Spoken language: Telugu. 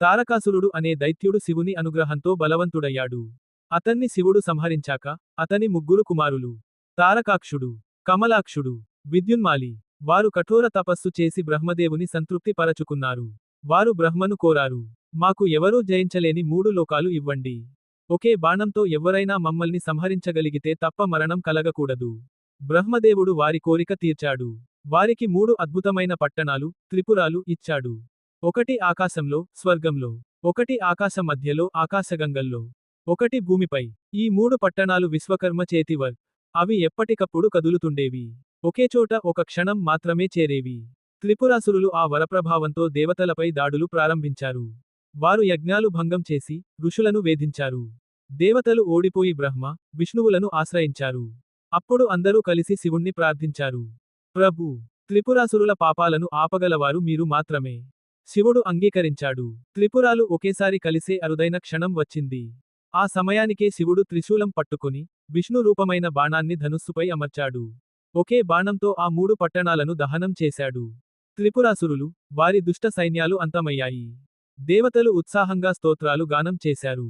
తారకాసురుడు అనే దైత్యుడు శివుని అనుగ్రహంతో బలవంతుడయ్యాడు. అతన్ని శివుడు సంహరించాక అతని ముగ్గురు కుమారులు తారకాక్షుడు కమలాక్షుడు విద్యున్మాలి వారు కఠోర తపస్సు చేసి బ్రహ్మదేవుని సంతృప్తి పరచుకున్నారు. వారు బ్రహ్మను కోరారు. మాకు ఎవరూ జయించలేని మూడు లోకాలు ఇవ్వండి. ఒకే బాణంతో ఎవరైనా మమ్మల్ని సంహరించగలిగితే తప్ప మరణం కలగకూడదు. బ్రహ్మదేవుడు వారి కోరిక తీర్చాడు. వారికి మూడు అద్భుతమైన పట్టణాలు త్రిపురాలు ఇచ్చాడు. ఒకటి ఆకాశంలో స్వర్గంలో. ఒకటి ఆకాశ మధ్యలో ఆకాశగంగల్లో. ఒకటి భూమిపై. ఈ మూడు పట్టణాలు విశ్వకర్మ చేతి వర్క్ అవి ఎప్పటికప్పుడు కదులుతుండేవి. ఒకేచోట ఒక క్షణం మాత్రమే చేరేవి. త్రిపురాసురులు ఆ వరప్రభావంతో దేవతలపై దాడులు ప్రారంభించారు. వారు యజ్ఞాలు భంగం చేసి ఋషులను వేధించారు. దేవతలు ఓడిపోయి బ్రహ్మ విష్ణువులను ఆశ్రయించారు. అప్పుడు అందరూ కలిసి శివుణ్ణి ప్రార్థించారు. ప్రభు త్రిపురాసురుల పాపాలను ఆపగలవారు మీరు మాత్రమే. శివుడు అంగీకరించాడు. త్రిపురాలు ఒకేసారి కలిసే అరుదైన క్షణం వచ్చింది. ఆ సమయానికే శివుడు త్రిశూలం పట్టుకుని విష్ణు రూపమైన బాణాన్ని ధనుస్సుపై అమర్చాడు. ఒకే బాణంతో ఆ మూడు పట్టణాలను దహనం చేశాడు. త్రిపురాసురులు వారి దుష్ట సైన్యాలు అంతమయ్యాయి. దేవతలు ఉత్సాహంగా స్తోత్రాలు గానం చేశారు.